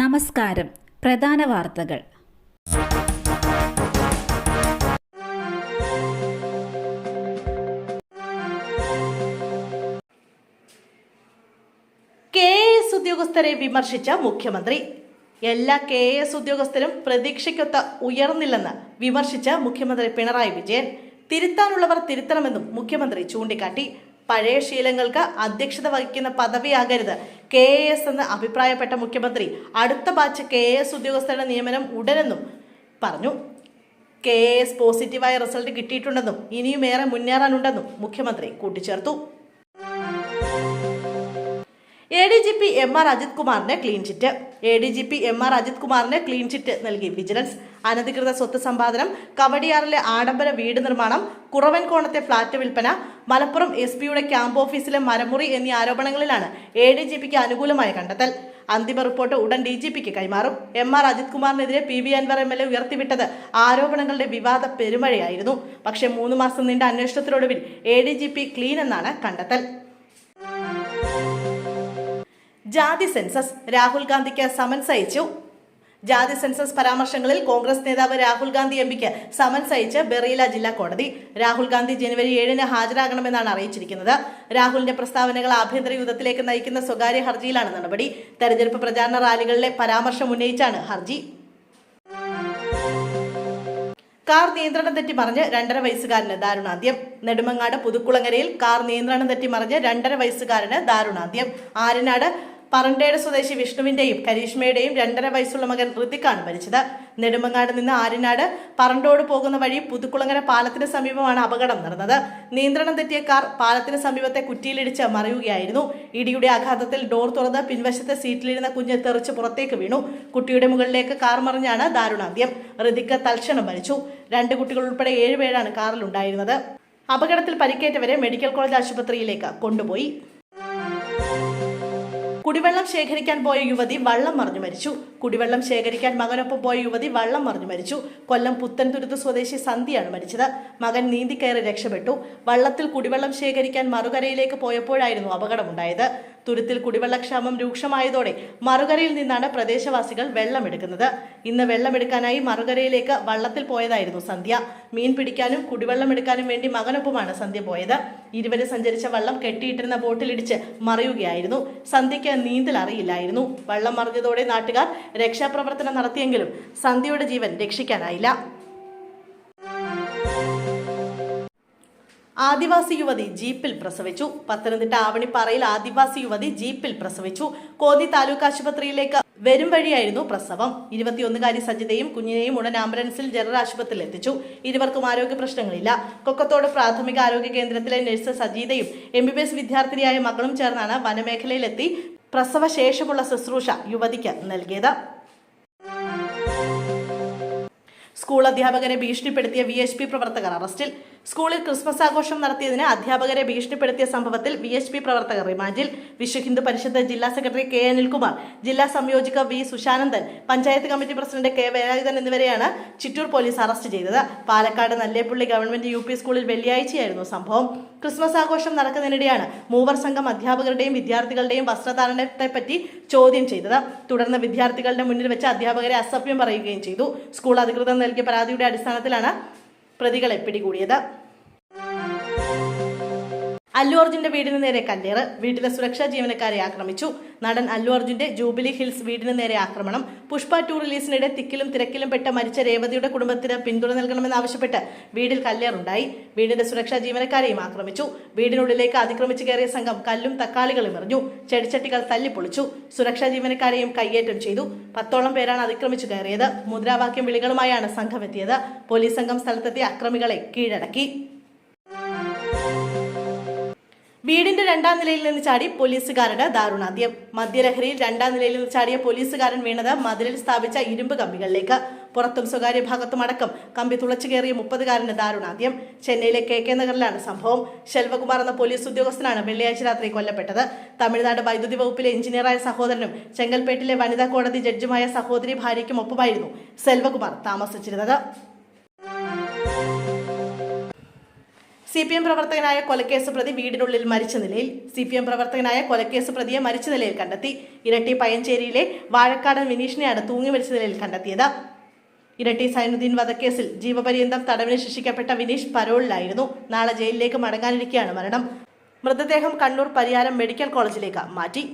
നമസ്കാരം. പ്രധാന വാർത്തകൾ. കെ എസ് ഉദ്യോഗസ്ഥരെ വിമർശിച്ച മുഖ്യമന്ത്രി. എല്ലാ കെ എസ് ഉദ്യോഗസ്ഥരും പ്രതീക്ഷയ്ക്കൊത്ത ഉയർന്നില്ലെന്ന് വിമർശിച്ച മുഖ്യമന്ത്രി പിണറായി വിജയൻ. തിരുത്താനുള്ളവർ തിരുത്തണമെന്നും മുഖ്യമന്ത്രി ചൂണ്ടിക്കാട്ടി. പഴയ ശീലങ്ങൾക്ക് അധ്യക്ഷത വഹിക്കുന്ന പദവിയാകരുത്. കെ എ എസ് എന്ന് അഭിപ്രായപ്പെട്ട മുഖ്യമന്ത്രി അടുത്ത ബാച്ച് കെ എ എസ് ഉദ്യോഗസ്ഥരുടെ നിയമനം ഉടനെന്നും പറഞ്ഞു. കെ എ എസ് പോസിറ്റീവായ റിസൾട്ട് കിട്ടിയിട്ടുണ്ടെന്നും ഇനിയും ഏറെ മുന്നേറാനുണ്ടെന്നും മുഖ്യമന്ത്രി കൂട്ടിച്ചേർത്തു. A D G P M R Ajith കുമാറിന് clean chit A D G P M R Ajith കുമാറിന് ക്ലീൻ ചിറ്റ് നൽകി വിജിലൻസ് അനധികൃത സ്വത്ത് സമ്പാദനം കവടിയാറിലെ ആഡംബര വീട് നിർമ്മാണം കുറവൻകോണത്തെ ഫ്ളാറ്റ് വിൽപ്പന മലപ്പുറം എസ് പിയുടെ ക്യാമ്പ് ഓഫീസിലെ മരമുറി എന്നീ ആരോപണങ്ങളിലാണ് എ ഡി ജി പിക്ക് അനുകൂലമായ കണ്ടെത്തൽ. അന്തിമ റിപ്പോർട്ട് ഉടൻ ഡി ജി പിക്ക് കൈമാറും. M R Ajith കുമാറിനെതിരെ P V Anvar M L A ഉയർത്തിവിട്ടത് ആരോപണങ്ങളുടെ വിവാദ പെരുമഴയായിരുന്നു. പക്ഷേ മൂന്ന് മാസം നീണ്ട അന്വേഷണത്തിനൊടുവിൽ A D G P clean എന്നാണ് കണ്ടെത്തൽ. ജാതി സെൻസസ് രാഹുൽ ഗാന്ധിക്ക് സമൻസ് അയച്ചു. ജാതി സെൻസസ് പരാമർശങ്ങളിൽ കോൺഗ്രസ് നേതാവ് രാഹുൽ ഗാന്ധി എം പിക്ക് സമൻസ് അയച്ച് ബെറീല ജില്ലാ കോടതി. രാഹുൽ ഗാന്ധി ജനുവരി ഏഴിന് ഹാജരാകണമെന്നാണ് അറിയിച്ചിരിക്കുന്നത്. രാഹുലിന്റെ പ്രസ്താവനകൾ ആഭ്യന്തര യുദ്ധത്തിലേക്ക് നയിക്കുന്ന സ്വകാര്യ ഹർജിയിലാണ് നടപടി. തെരഞ്ഞെടുപ്പ് പ്രചാരണ റാലികളിലെ പരാമർശം ഉന്നയിച്ചാണ് ഹർജി. കാർ നിയന്ത്രണം തെറ്റി മറിഞ്ഞ് രണ്ടര വയസ്സുകാരന് ദാരുണാന്ത്യം. നെടുമങ്ങാട് പുതുക്കുളങ്ങരയിൽ കാർ നിയന്ത്രണം തെറ്റി മറിഞ്ഞ് രണ്ടര വയസ്സുകാരന് ദാരുണാന്ത്യം. ആര്യനാട് പറണ്ടേട് സ്വദേശി വിഷ്ണുവിന്റെയും കരീഷ്മയുടെയും രണ്ടര വയസ്സുള്ള മകൻ ഋതിക്കാണ് മരിച്ചത്. നെടുമങ്ങാട് നിന്ന് ആര്യനാട് പറണ്ടോട് പോകുന്ന വഴി പുതുക്കുളങ്ങര പാലത്തിന് സമീപമാണ് അപകടം നടന്നത്. നിയന്ത്രണം തെറ്റിയ കാർ പാലത്തിന് സമീപത്തെ കുറ്റിയിലിടിച്ച് മറിയുകയായിരുന്നു. ഇടിയുടെ ആഘാതത്തിൽ ഡോർ തുറന്ന് പിൻവശത്തെ സീറ്റിലിരുന്ന കുഞ്ഞ് തെറിച്ച് പുറത്തേക്ക് വീണു. കുട്ടിയുടെ മുകളിലേക്ക് കാർ മറിഞ്ഞാണ് ദാരുണാന്ത്യം. ഋതിക്ക് തൽക്ഷണം മരിച്ചു. രണ്ട് കുട്ടികൾ ഉൾപ്പെടെ ഏഴുപേരാണ് കാറിലുണ്ടായിരുന്നത്. അപകടത്തിൽ പരിക്കേറ്റവരെ മെഡിക്കൽ കോളേജ് ആശുപത്രിയിലേക്ക് കൊണ്ടുപോയി. കുടിവെള്ളം ശേഖരിക്കാൻ പോയ യുവതി വള്ളം മറിഞ്ഞു മരിച്ചു. കുടിവെള്ളം ശേഖരിക്കാൻ മകനൊപ്പം പോയ യുവതി വള്ളം മറിഞ്ഞു മരിച്ചു. കൊല്ലം പുത്തൻതുരുത്ത് സ്വദേശി സന്ധ്യയാണ് മരിച്ചത്. മകൻ നീന്തി കയറി രക്ഷപ്പെട്ടു. വള്ളത്തിൽ കുടിവെള്ളം ശേഖരിക്കാൻ മറുകരയിലേക്ക് പോയപ്പോഴായിരുന്നു അപകടമുണ്ടായത്. തുരുത്തിൽ കുടിവെള്ളക്ഷാമം രൂക്ഷമായതോടെ മറുകരയിൽ നിന്നാണ് പ്രദേശവാസികൾ വെള്ളമെടുക്കുന്നത്. ഇന്ന് വെള്ളമെടുക്കാനായി മറുകരയിലേക്ക് വള്ളത്തിൽ പോയതായിരുന്നു സന്ധ്യ. മീൻ പിടിക്കാനും കുടിവെള്ളം എടുക്കാനും വേണ്ടി മകനൊപ്പമാണ് സന്ധ്യ പോയത്. ഇരുവരും സഞ്ചരിച്ച വള്ളം കെട്ടിയിട്ടിരുന്ന ബോട്ടിലിടിച്ച് മറിയുകയായിരുന്നു. സന്ധ്യയ്ക്ക് നീന്തൽ അറിയില്ലായിരുന്നു. വള്ളം മറിഞ്ഞതോടെ നാട്ടുകാർ രക്ഷാപ്രവർത്തനം നടത്തിയെങ്കിലും സന്ധ്യയുടെ ജീവൻ രക്ഷിക്കാനായില്ല. ആദിവാസി യുവതി ജീപ്പിൽ പ്രസവിച്ചു. പത്തനംതിട്ട ആവണിപ്പാറയിൽ ആദിവാസി യുവതി ജീപ്പിൽ പ്രസവിച്ചു. കോന്നി താലൂക്ക് ആശുപത്രിയിലേക്ക് വരും വഴിയായിരുന്നു പ്രസവം. ഇരുപത്തിയൊന്നുകാരി സജിതയും കുഞ്ഞിനെയും ഉടൻ ആംബുലൻസിൽ ജനറൽ ആശുപത്രിയിൽ എത്തിച്ചു. ഇരുവർക്കും ആരോഗ്യ പ്രശ്നങ്ങളില്ല. കൊക്കത്തോട് പ്രാഥമിക ആരോഗ്യ കേന്ദ്രത്തിലെ നഴ്സ് സജീതയും എം ബി ബി എസ് വിദ്യാർത്ഥിനിയായ മകളും ചേർന്നാണ് വനമേഖലയിലെത്തി പ്രസവശേഷമുള്ള ശുശ്രൂഷ യുവതിക്ക് നൽകിയത്. സ്കൂൾ അധ്യാപകനെ ഭീഷണിപ്പെടുത്തിയ വി എച്ച് പി പ്രവർത്തകർ അറസ്റ്റിൽ. സ്കൂളിൽ ക്രിസ്മസ് ആഘോഷം നടത്തിയതിന് അധ്യാപകരെ ഭീഷണിപ്പെടുത്തിയ സംഭവത്തിൽ വി എച്ച് പി പ്രവർത്തകർ റിമാൻഡിൽ. വിശ്വ ഹിന്ദു പരിഷത്ത് ജില്ലാ സെക്രട്ടറി കെ അനിൽകുമാർ ജില്ലാ സംയോജക V Sushanandan panchayat committee president K Velayudhan എന്നിവരെയാണ് ചിറ്റൂർ പോലീസ് അറസ്റ്റ് ചെയ്തത്. പാലക്കാട് നല്ലേപ്പള്ളി ഗവൺമെന്റ് യു സ്കൂളിൽ വെള്ളിയാഴ്ചയായിരുന്നു സംഭവം. ക്രിസ്മസ് ആഘോഷം നടക്കുന്നതിനിടെയാണ് മൂവർ സംഘം അധ്യാപകരുടെയും വിദ്യാർത്ഥികളുടെയും വസ്ത്രധാരണത്തെപ്പറ്റി ചോദ്യം ചെയ്തത്. തുടർന്ന് വിദ്യാർത്ഥികളുടെ മുന്നിൽ വെച്ച് അധ്യാപകരെ അസഭ്യം പറയുകയും ചെയ്തു. സ്കൂൾ അധികൃതർ നൽകിയ പരാതിയുടെ അടിസ്ഥാനത്തിലാണ് പ്രതികളെ പിടികൂടിയത് അല്ലു അർജുന്റെ വീടിന് നേരെ കല്ലേറ്. വീട്ടിലെ സുരക്ഷാ ജീവനക്കാരെ ആക്രമിച്ചു. നടൻ അല്ലു അർജുന്റെ ജൂബിലി ഹിൽസ് വീടിന് നേരെ ആക്രമണം. പുഷ്പ ടു റിലീസിനിടെ തിക്കിലും തിരക്കിലും പെട്ട മരിച്ച രേവതിയുടെ കുടുംബത്തിന് പിന്തുണ നൽകണമെന്നാവശ്യപ്പെട്ട് വീടിൽ കല്ലേറുണ്ടായി. വീടിന്റെ സുരക്ഷാ ജീവനക്കാരെയും ആക്രമിച്ചു. വീടിനുള്ളിലേക്ക് അതിക്രമിച്ചു കയറിയ സംഘം കല്ലും തക്കാളികളും എറിഞ്ഞു. ചെടിച്ചട്ടികൾ തല്ലിപ്പൊളിച്ചു. സുരക്ഷാ ജീവനക്കാരെയും കയ്യേറ്റം ചെയ്തു. പത്തോളം പേരാണ് അതിക്രമിച്ചു കയറിയത്. മുദ്രാവാക്യം വിളികളുമായാണ് സംഘം എത്തിയത് പോലീസ് സംഘം സ്ഥലത്തെത്തി അക്രമികളെ കീഴടക്കി. വീടിന്റെ രണ്ടാം നിലയിൽ നിന്ന് ചാടി പോലീസുകാരുടെ ദാരുണാന്ത്യം. മദ്യലഹരിയിൽ രണ്ടാം നിലയിൽ നിന്ന് ചാടിയ പോലീസുകാരൻ വീണത് മതിലിൽ സ്ഥാപിച്ച ഇരുമ്പ് കമ്പികളിലേക്ക്. പുറത്തും സ്വകാര്യ ഭാഗത്തും അടക്കം കമ്പി തുളച്ചു കയറിയ മുപ്പതുകാരന് ദാരുണാന്ത്യം. ചെന്നൈയിലെ കെ കെ നഗറിലാണ് സംഭവം. ശെൽവകുമാർ എന്ന പോലീസ് ഉദ്യോഗസ്ഥനാണ് വെള്ളിയാഴ്ച രാത്രി കൊല്ലപ്പെട്ടത്. തമിഴ്നാട് വൈദ്യുതി വകുപ്പിലെ എഞ്ചിനീയറായ സഹോദരനും ചെങ്കൽപ്പേട്ടിലെ വനിതാ കോടതി ജഡ്ജുമായ സഹോദരി ഭാര്യയ്ക്കും ഒപ്പമായിരുന്നു സെൽവകുമാർ താമസിച്ചിരുന്നത്. സി പി എം പ്രവർത്തകനായ കൊലക്കേസ് പ്രതി വീടിനുള്ളിൽ മരിച്ച നിലയിൽ സി പി എം പ്രവർത്തകനായ കൊലക്കേസ് പ്രതിയെ മരിച്ച നിലയിൽ കണ്ടെത്തി. ഇരട്ടി പയഞ്ചേരിയിലെ വാഴക്കാടൻ വിനീഷിനെയാണ് തൂങ്ങി മരിച്ച നിലയിൽ കണ്ടെത്തിയത്. ഇരട്ടി സൈനുദ്ദീൻ വധക്കേസിൽ ജീവപര്യന്തം തടവിന് ശിക്ഷിക്കപ്പെട്ട വിനീഷ് പരോളിലായിരുന്നു. നാളെ ജയിലിലേക്ക് മടങ്ങാനിരിക്കെയാണ് മരണം. മൃതദേഹം കണ്ണൂർ പരിയാരം മെഡിക്കൽ കോളേജിലേക്ക് മാറ്റി.